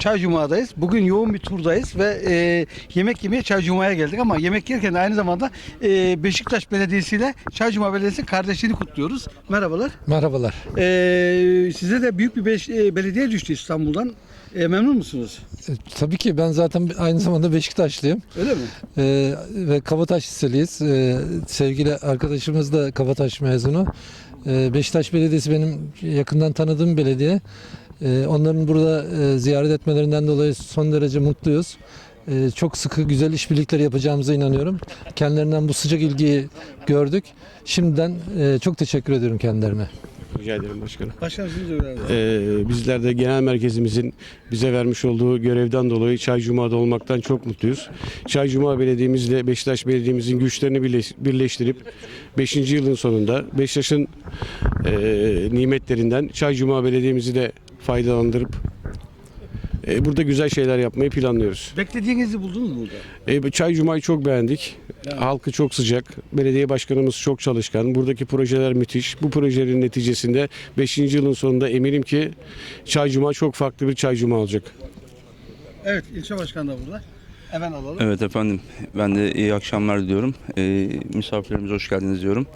Çay Cuma'dayız. Bugün yoğun bir turdayız ve e, yemek yemeye Çay Cuma'ya geldik ama yemek yerken de aynı zamanda e, Beşiktaş Belediyesi ile Çay Cuma Belediyesi kardeşliğini kutluyoruz. Merhabalar. Merhabalar. E, size de büyük bir beş- e, belediye düştü İstanbul'dan. E, memnun musunuz? E, tabii ki ben zaten aynı zamanda Beşiktaşlıyım Öyle mi? E, ve Kabataş liseliyiz. E, sevgili arkadaşımız da Kabataş mezunu. E, Beşiktaş Belediyesi benim yakından tanıdığım belediye. E, onların burada e, ziyaret etmelerinden dolayı son derece mutluyuz. E, çok sıkı güzel işbirlikleri yapacağımıza inanıyorum. Kendilerinden bu sıcak ilgiyi gördük. Şimdiden e, çok teşekkür ediyorum kendilerine. Rica ederim başkanım. Başkanım siz. Ee, bizler de genel merkezimizin bize vermiş olduğu görevden dolayı Çay Cuma'da olmaktan çok mutluyuz. Çay Cuma Belediye'mizle Beşiktaş Belediye'mizin güçlerini birleş- birleştirip 5. yılın sonunda Beşiktaş'ın e, nimetlerinden Çay Cuma Belediye'mizi de faydalandırıp e, burada güzel şeyler yapmayı planlıyoruz. Beklediğinizi buldunuz mu burada? E, Çay Cuma'yı çok beğendik. Halkı çok sıcak. Belediye başkanımız çok çalışkan. Buradaki projeler müthiş. Bu projelerin neticesinde 5. yılın sonunda eminim ki Çay Cuma çok farklı bir Çay Cuma olacak. Evet, ilçe başkanı da burada. Hemen alalım. Evet efendim ben de iyi akşamlar diliyorum. Ee, misafirlerimize hoş geldiniz diyorum.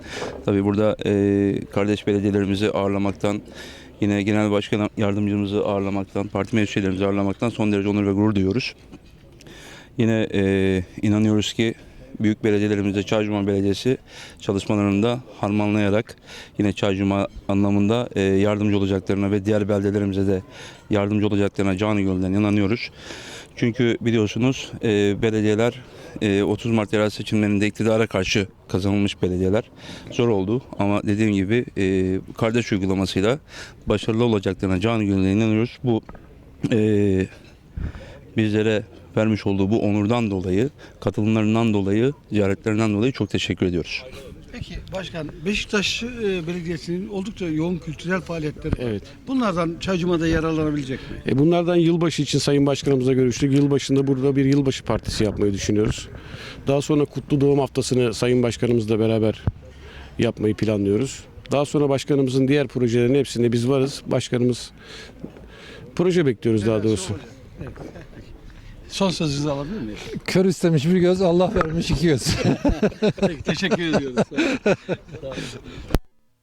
Tabii burada e, kardeş belediyelerimizi ağırlamaktan, yine genel başkan yardımcımızı ağırlamaktan, parti meclis üyelerimizi ağırlamaktan son derece onur ve gurur duyuyoruz. Yine e, inanıyoruz ki büyük belediyelerimizde Çaycuma Belediyesi çalışmalarında harmanlayarak yine Çaycuma anlamında e, yardımcı olacaklarına ve diğer beldelerimize de yardımcı olacaklarına canı gönülden inanıyoruz. Çünkü biliyorsunuz e, belediyeler e, 30 Mart yerel seçimlerinde iktidara karşı kazanılmış belediyeler zor oldu ama dediğim gibi e, kardeş uygulamasıyla başarılı olacaklarına canı gönülden inanıyoruz. Bu e, bizlere vermiş olduğu bu onurdan dolayı, katılımlarından dolayı, ziyaretlerinden dolayı çok teşekkür ediyoruz. Peki başkan, Beşiktaş e, Belediyesi'nin oldukça yoğun kültürel faaliyetleri. Evet. Bunlardan Çay Cuma'da yararlanabilecek mi? E, bunlardan yılbaşı için Sayın Başkanımızla görüştük. Yılbaşında burada bir yılbaşı partisi yapmayı düşünüyoruz. Daha sonra Kutlu Doğum Haftası'nı Sayın Başkanımızla beraber yapmayı planlıyoruz. Daha sonra başkanımızın diğer projelerin hepsinde biz varız. Başkanımız proje bekliyoruz daha doğrusu. Evet. Son sözünüzü alabilir miyim? Kör istemiş bir göz, Allah vermiş iki göz. Peki, teşekkür ediyoruz. Sağ olun.